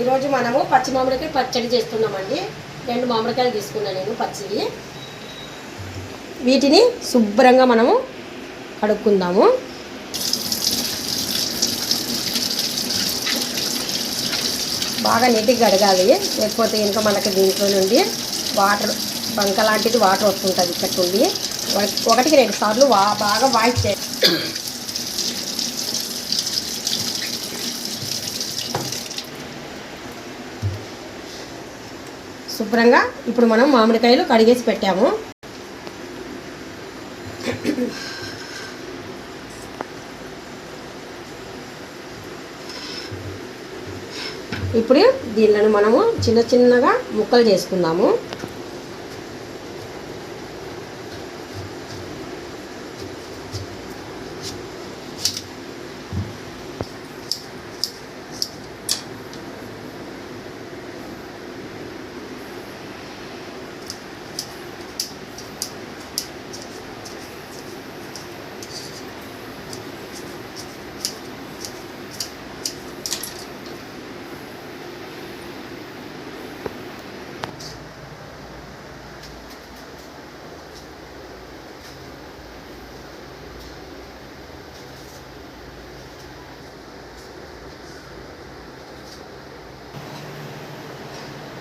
ఈరోజు మనము పచ్చి మామిడికాయ పచ్చడి చేస్తున్నామండి. రెండు మామిడికాయలు తీసుకున్నాను నేను పచ్చివి. వీటిని శుభ్రంగా మనము కడుక్కుందాము. బాగా నీటికి కడగాలి. లేకపోతే ఇంకా మనకి దీంట్లో నుండి వాటర్ బంక లాంటిది వాటర్ వస్తుంటుంది ఇక్కడ నుండి. ఒకటికి రెండు సార్లు బాగా వాయిస్ చే శుభ్రంగా ఇప్పుడు మనం మామిడికాయలు కడిగేసి పెట్టాము. ఇప్పుడు దీనిలను మనము చిన్న చిన్నగా ముక్కలు చేసుకుందాము.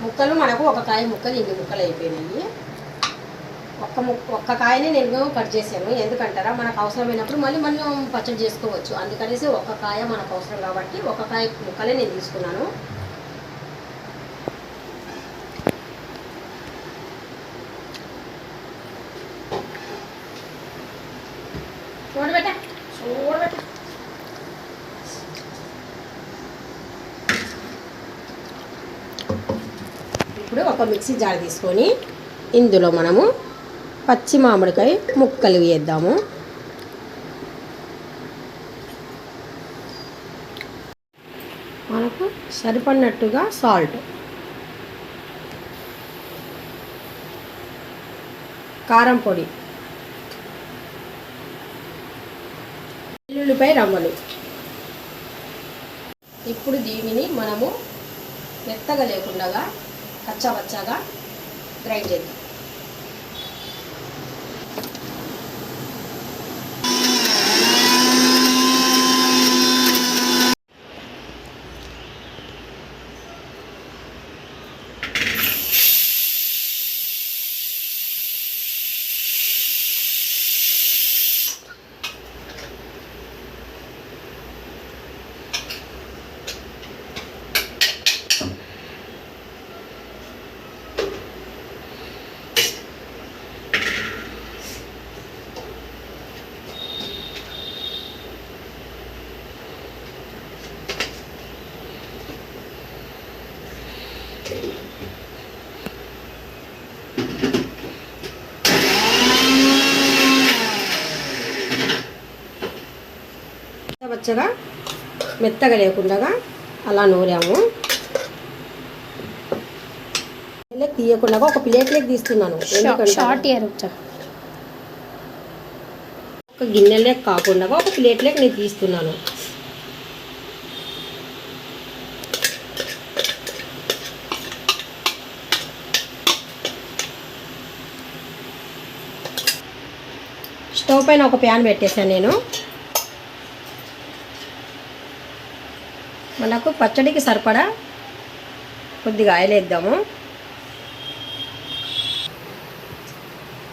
ముక్కలు మనకు ఒక కాయ ముక్కలు ఇన్ని ముక్కలు అయిపోయినాయి? ఒక్క ముక్క ఒక్క కాయనే నేను కట్ చేశాను. ఎందుకంటారా? మనకు అవసరమైనప్పుడు మళ్ళీ మనం పచ్చడి చేసుకోవచ్చు. అందుకనేసి ఒక్క కాయ మనకు అవసరం కాబట్టి ఒక కాయ ముక్కలే నేను తీసుకున్నాను. ఇప్పుడు ఒక మిక్సీ జార్ తీసుకొని ఇందులో మనము పచ్చి మామిడికాయ ముక్కలు వేద్దాము. మనకు సరిపడినట్టుగా సాల్ట్ కారం పొడి. వెల్లుల్లిపై రవ్వలు. ఇప్పుడు దీనిని మనము మెత్తగా లేకుండా కచ్చాపచ్చాగా గ్రైండ్ చేద్దాం. పచ్చగా మెత్తగా లేకుండా అలా నూరాము. ప్లేట్లోకి తీయకుండా ఒక ప్లేట్లోకి తీస్తున్నాను. ఒక గిన్నెలోకి కాకుండా ఒక ప్లేట్లోకి నేను తీస్తున్నాను. స్టవ్ పైన ఒక ప్యాన్ పెట్టేశాను నేను. మనకు పచ్చడికి సరిపడా కొద్దిగా ఆయిల్ వేద్దాము.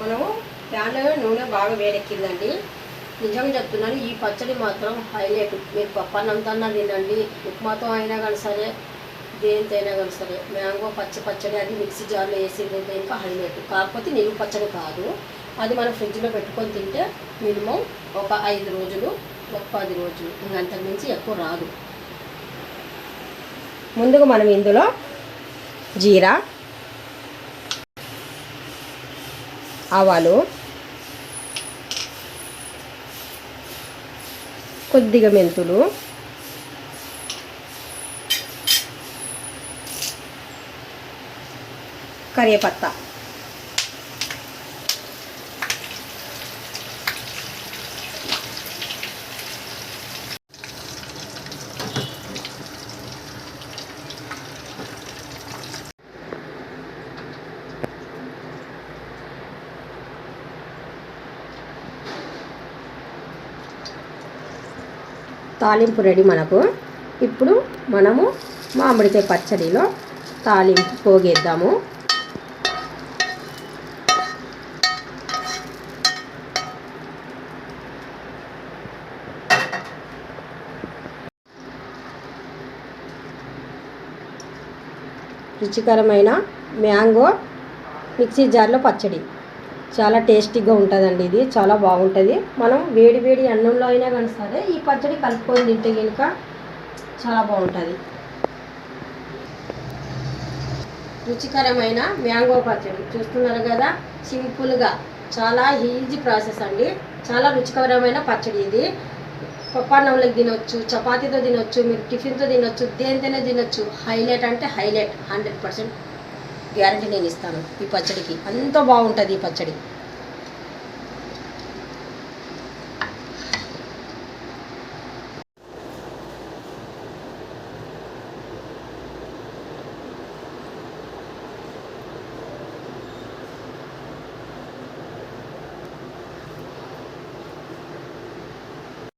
మనము ప్యాన్లో నూనె బాగా వేడెక్కిందండి. నిజంగా చెప్తున్నాను ఈ పచ్చడి మాత్రం హైలైట్. మీరు పప్పన్నంతో తినండి. ఉప్మాతో అయినా కానీ సరే దేనితో అయినా కానీ సరే మ్యాంగో పచ్చి పచ్చడి అది మిక్సీ జార్లో వేసింది ఇంకా హైలైట్. కాకపోతే నిలువ పచ్చడి కాదు. అది మనం ఫ్రిడ్జ్లో పెట్టుకొని తింటే మినిమం ఒక ఐదు రోజులు ఒక పది రోజులు ఇంకంతకుమించి మించి ఎక్కువ రాదు. ముందుగా మనం ఇందులో జీరా ఆవాలు కొద్దిగా మెంతులు కరివేపత్తా తాలింపు రెడీ మనకు. ఇప్పుడు మనము మామిడికాయ పచ్చడిలో తాలింపు పోగేద్దాము. రుచికరమైన మ్యాంగో మిక్సీ జార్లో పచ్చడి. చాలా టేస్టీగా ఉంటుందండి ఇది చాలా బాగుంటుంది. మనం వేడి వేడి అన్నంలో అయినా కానీ సరే ఈ పచ్చడి కలుపుకొని తింటే కనుక చాలా బాగుంటుంది. రుచికరమైన మ్యాంగో పచ్చడి. చూస్తున్నారు కదా సింపుల్గా చాలా ఈజీ ప్రాసెస్ అండి. చాలా రుచికరమైన పచ్చడి ఇది. పప్పన్నంలోకి తినొచ్చు చపాతీతో తినొచ్చు మీరు టిఫిన్తో తినొచ్చు దేనితోనే తినొచ్చు. హైలైట్ అంటే హైలైట్ హండ్రెడ్ పర్సెంట్ గ్యారంటీ నేను ఇస్తాను ఈ పచ్చడికి. అంత బాగుంటుంది ఈ పచ్చడి.